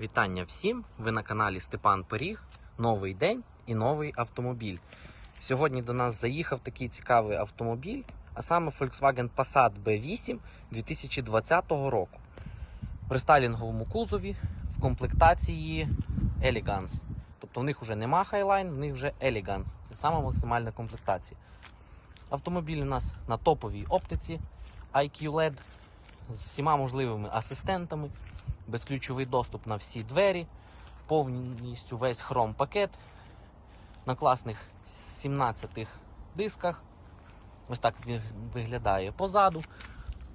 Вітання всім! Ви на каналі Степан Пиріг. Новий день і новий автомобіль. Сьогодні до нас заїхав такий цікавий автомобіль, а саме Volkswagen Passat B8 2020 року. В рестайлінговому кузові в комплектації Elegance. Тобто в них вже нема Highline, в них вже Elegance. Це сама максимальна комплектація. Автомобіль у нас на топовій оптиці IQ LED з всіма можливими асистентами безключовий доступ на всі двері, повністю весь хром пакет на класних 17 дисках. Ось так виглядає позаду.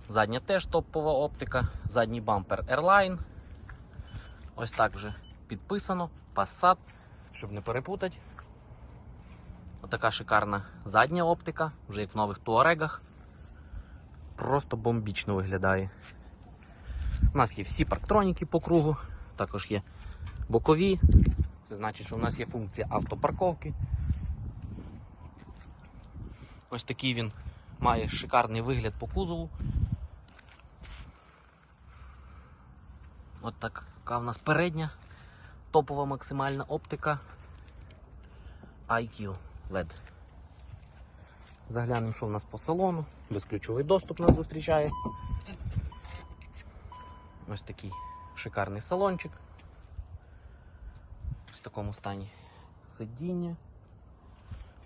Задня теж топова оптика, задній бампер Airline. Ось так вже підписано, Passat, щоб не перепутати. Отака шикарна задня оптика, вже як в нових туарегах. Просто бомбічно виглядає. У нас є всі парктроніки по кругу, також є бокові. Це значить, що у нас є функція автопарковки. Ось такий він має шикарний вигляд по кузову. От така в нас передня топова максимальна оптика IQ LED. Заглянемо, що в нас по салону. Безключовий доступ нас зустрічає. Ось такий шикарний салончик. В такому стані сидіння.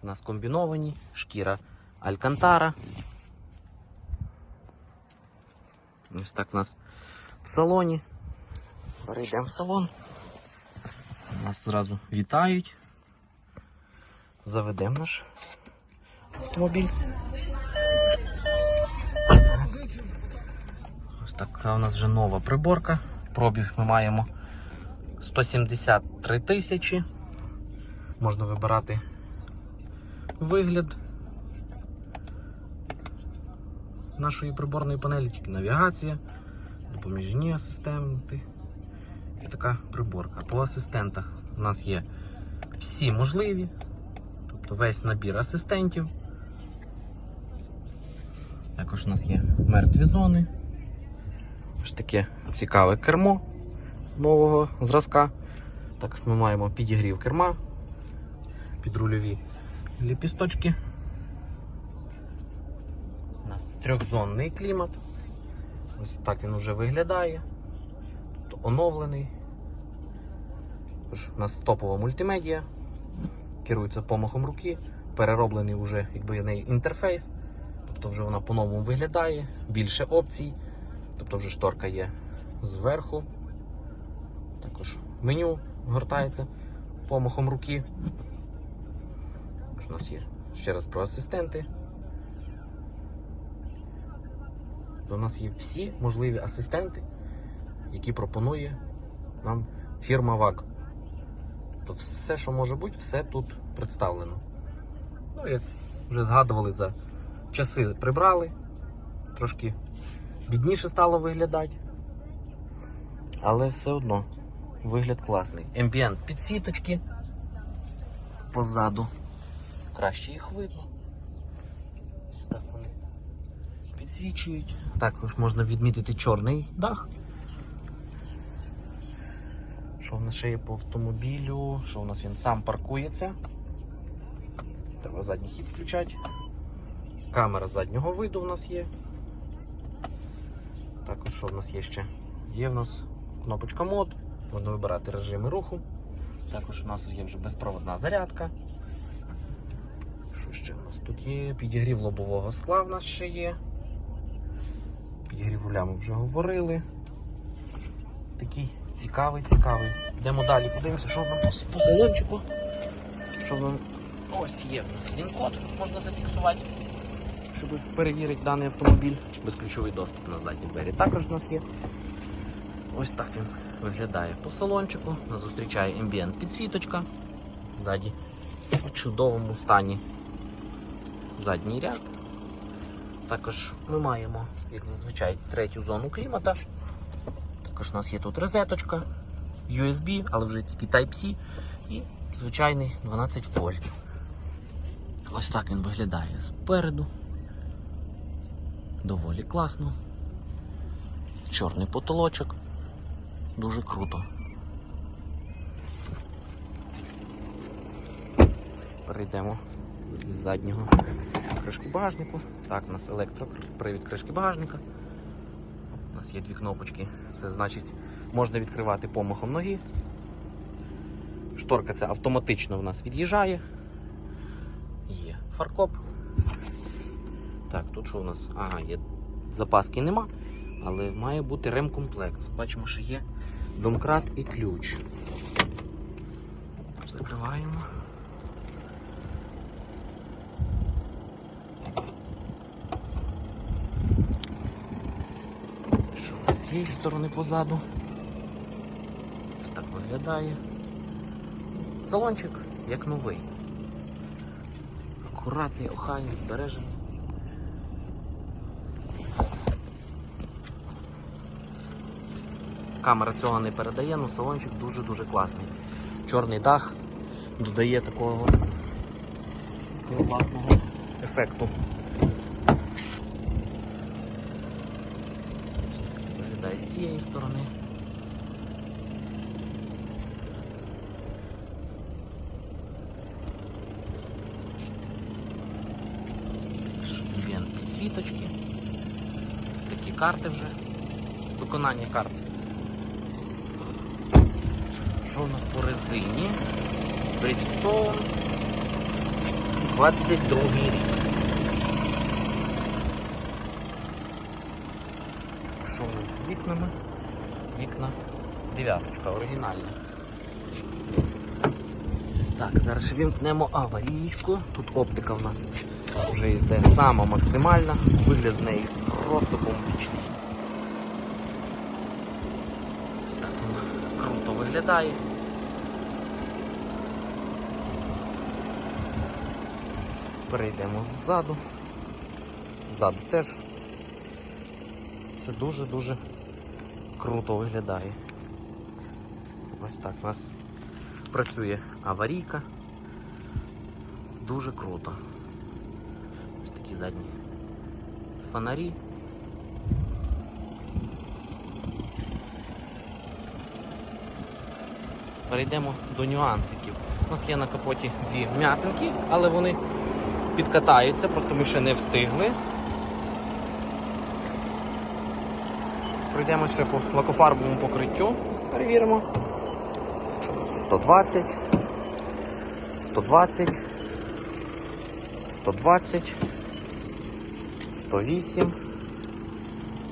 У нас комбіновані, шкіра Алькантара. Ось так у нас в салоні. Перейдемо в салон. Нас зразу вітають. Заведемо наш автомобіль. Така у нас вже нова приборка. Пробіг ми маємо 173 тисячі. Можна вибирати вигляд нашої приборної панелі, тільки навігація, допоміжні асистенти і така приборка. По асистентах у нас є всі можливі, тобто весь набір асистентів. Також у нас є мертві зони. Ось таке цікаве кермо нового зразка. Також ми маємо підігрів керма, підрульові ліпісточки. У нас трьохзонний клімат. Ось так він вже виглядає. Тобто оновлений. Тож, у нас топова мультимедіа, керується помахом руки, перероблений вже якби неї інтерфейс. Тобто вже вона по-новому виглядає, більше опцій. Тобто вже шторка є зверху. Також меню гортається помахом руки. У нас є ще раз про асистенти. У нас є всі можливі асистенти, які пропонує нам фірма ВАК. Тобто все, що може бути, все тут представлено. Ну, як вже згадували за часи прибрали, трошки бідніше стало виглядати. Але все одно вигляд класний. Ембієнт підсвіточки позаду. Краще їх видно. Ось так вони підсвічують. Також можна відмітити чорний дах. Що в нас ще є по автомобілю? Що у нас він сам паркується? Треба задній хід включати. Камера заднього виду в нас є. Що в нас є ще? Є в нас кнопочка мод, можна вибирати режими руху. Також у нас є вже безпроводна зарядка. Що ще у нас тут є? Підігрів лобового скла в нас ще є. Підігрів руля ми вже говорили. Такий цікавий, цікавий. Йдемо далі, подивимося, що нам по- по салончику. Що нам... Ось є в нас він-код, можна зафіксувати щоб перевірити даний автомобіль. Безключовий доступ на задні двері також у нас є. Ось так він виглядає по салончику. Нас зустрічає ембієнт підсвіточка. Ззаді в чудовому стані задній ряд. Також ми маємо, як зазвичай, третю зону клімата. Також у нас є тут розеточка, USB, але вже тільки Type-C і звичайний 12 вольт. Ось так він виглядає спереду доволі класно. Чорний потолочок. Дуже круто. Перейдемо з заднього кришки багажнику. Так, у нас електропривід кришки багажника. У нас є дві кнопочки. Це значить, можна відкривати помахом ноги. Шторка це автоматично у нас від'їжджає. Є фаркоп. Так, тут що у нас? Ага, є запаски нема, але має бути ремкомплект. Бачимо, що є домкрат і ключ. Закриваємо. Що з цієї сторони позаду? Так виглядає. Салончик як новий. Акуратний, охайний, збережений. Камера цього не передає, але салончик дуже-дуже класний. Чорний дах додає такого, класного ефекту. Виглядає з цієї сторони. Ambient підсвіточки. Такі карти вже. Виконання карт. Що у нас по резині? Bridgestone 22 рік. Що у нас з вікнами? Вікна дев'яточка, оригінальна. Так, зараз вімкнемо аварійку. Тут оптика в нас вже йде сама максимальна, вигляд в неї просто бомбічний. Ось так вона круто виглядає. Перейдемо ззаду. Ззаду теж все дуже-дуже круто виглядає. Ось так у нас працює аварійка. Дуже круто. Ось такі задні фонарі. Перейдемо до нюансиків. У нас є на капоті дві вм'ятинки, але вони підкатаються, просто ми ще не встигли. Пройдемо ще по лакофарбовому покриттю, перевіримо. 120, 120, 120, 108,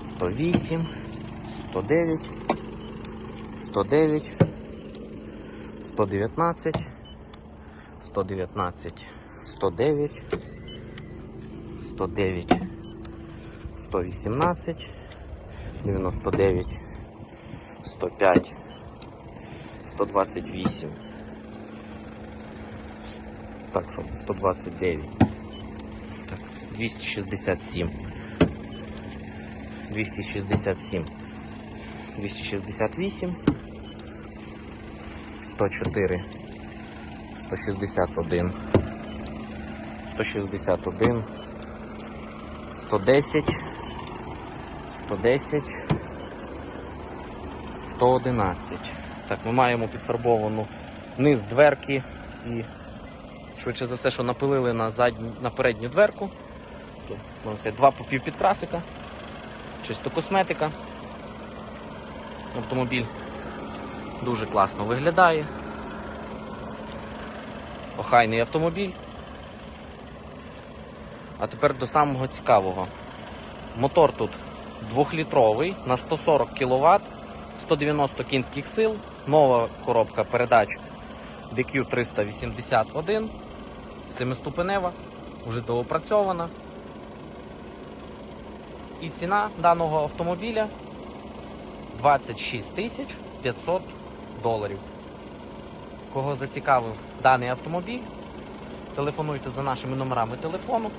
108, 109, 109, 119, 119, 109, 109, 118, 99, 105, 128. Так, що 129. Так, 267. 267. 268. 104. 161. 161. 110. 110. 111. Так, ми маємо підфарбовану низ дверки і швидше за все, що напилили на задню, на передню дверку. Тут, два півпідкрасика, чисто косметика. Автомобіль дуже класно виглядає. Охайний автомобіль. А тепер до самого цікавого. Мотор тут 2-літровий на 140 кВт. 190 кінських сил, нова коробка передач DQ381, семиступенева, вже доопрацьована. І ціна даного автомобіля 26 тисяч 500 доларів. Кого зацікавив даний автомобіль, телефонуйте за нашими номерами телефону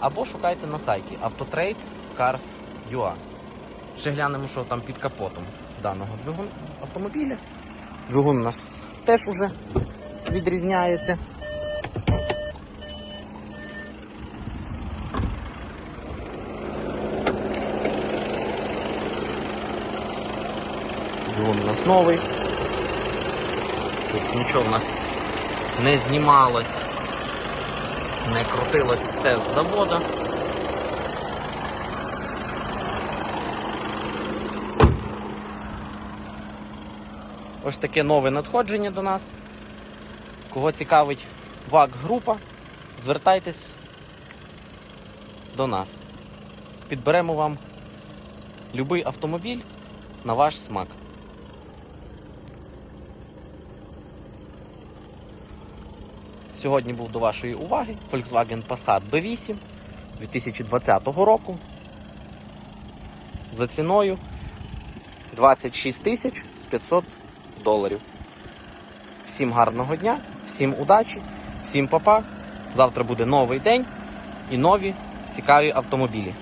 або шукайте на сайті Autotrade Cars.ua. Ще глянемо, що там під капотом даного двигун автомобіля. Двигун у нас теж уже відрізняється. Двигун у нас новий. Тут нічого в нас не знімалось. не крутилось все з завода. Ось таке нове надходження до нас. Кого цікавить ВАК-група, звертайтесь до нас. Підберемо вам будь-який автомобіль на ваш смак. Сьогодні був до вашої уваги Volkswagen Passat B8 2020 року за ціною 26 тисяч 500 доларів. Всім гарного дня, всім удачі, всім папа. Завтра буде новий день і нові цікаві автомобілі.